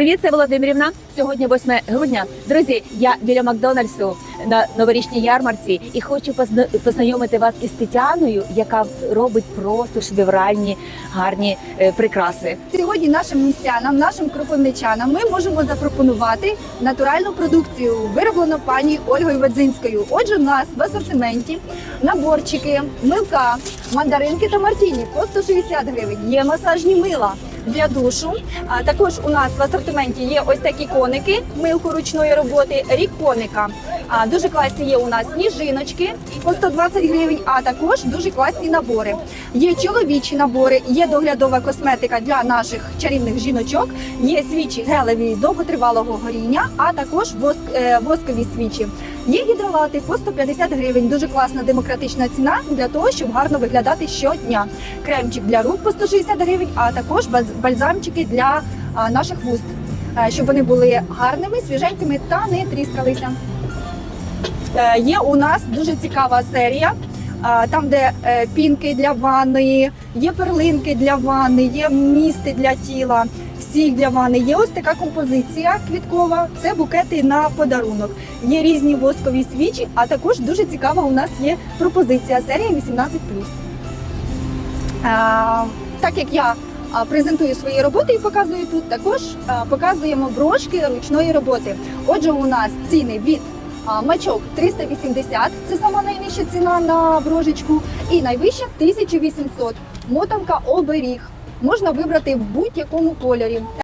Привіт, це Володимирівна. Сьогодні 8 грудня. Друзі, я біля Макдональдсу на новорічній ярмарці і хочу позна- познайомити вас із Тетяною, яка робить просто шедевральні гарні е, прикраси. Сьогодні нашим містянам, нашим кропивничанам ми можемо запропонувати натуральну продукцію, вироблену пані Ольгою Ведзинською. Отже, у нас в асортименті наборчики, милка, мандаринки та мартіні по 160 гривень. Є масажні мила для душу. А також у нас в асортименті є ось такі коники, милку ручної роботи, рік коника. А дуже класні є у нас сніжиночки по 120 гривень, а також дуже класні набори. Є чоловічі набори, є доглядова косметика для наших чарівних жіночок, є свічі гелеві довготривалого горіння, а також воск, е, воскові свічі. Є гідролати по 150 гривень. Дуже класна демократична ціна для того, щоб гарно виглядати щодня. Кремчик для рук по 160 гривень, а також бальз- бальзамчики для наших вуст, е, щоб вони були гарними, свіженькими та не тріскалися. Е, Є у нас дуже цікава серія. Там, де е, пінки для ванної, є перлинки для ванни, є місти для тіла, сіль для ванни. Є ось така композиція квіткова. Це букети на подарунок. Є різні воскові свічі, а також дуже цікава у нас є пропозиція серія 18+. А, Так як я презентую свої роботи і показую тут, також показуємо брошки ручної роботи. Отже, у нас ціни від мачок 380, це сама найнижча ціна на брошечку, і найвища 1800. Мотанка оберіг. Можна вибрати в будь-якому кольорі.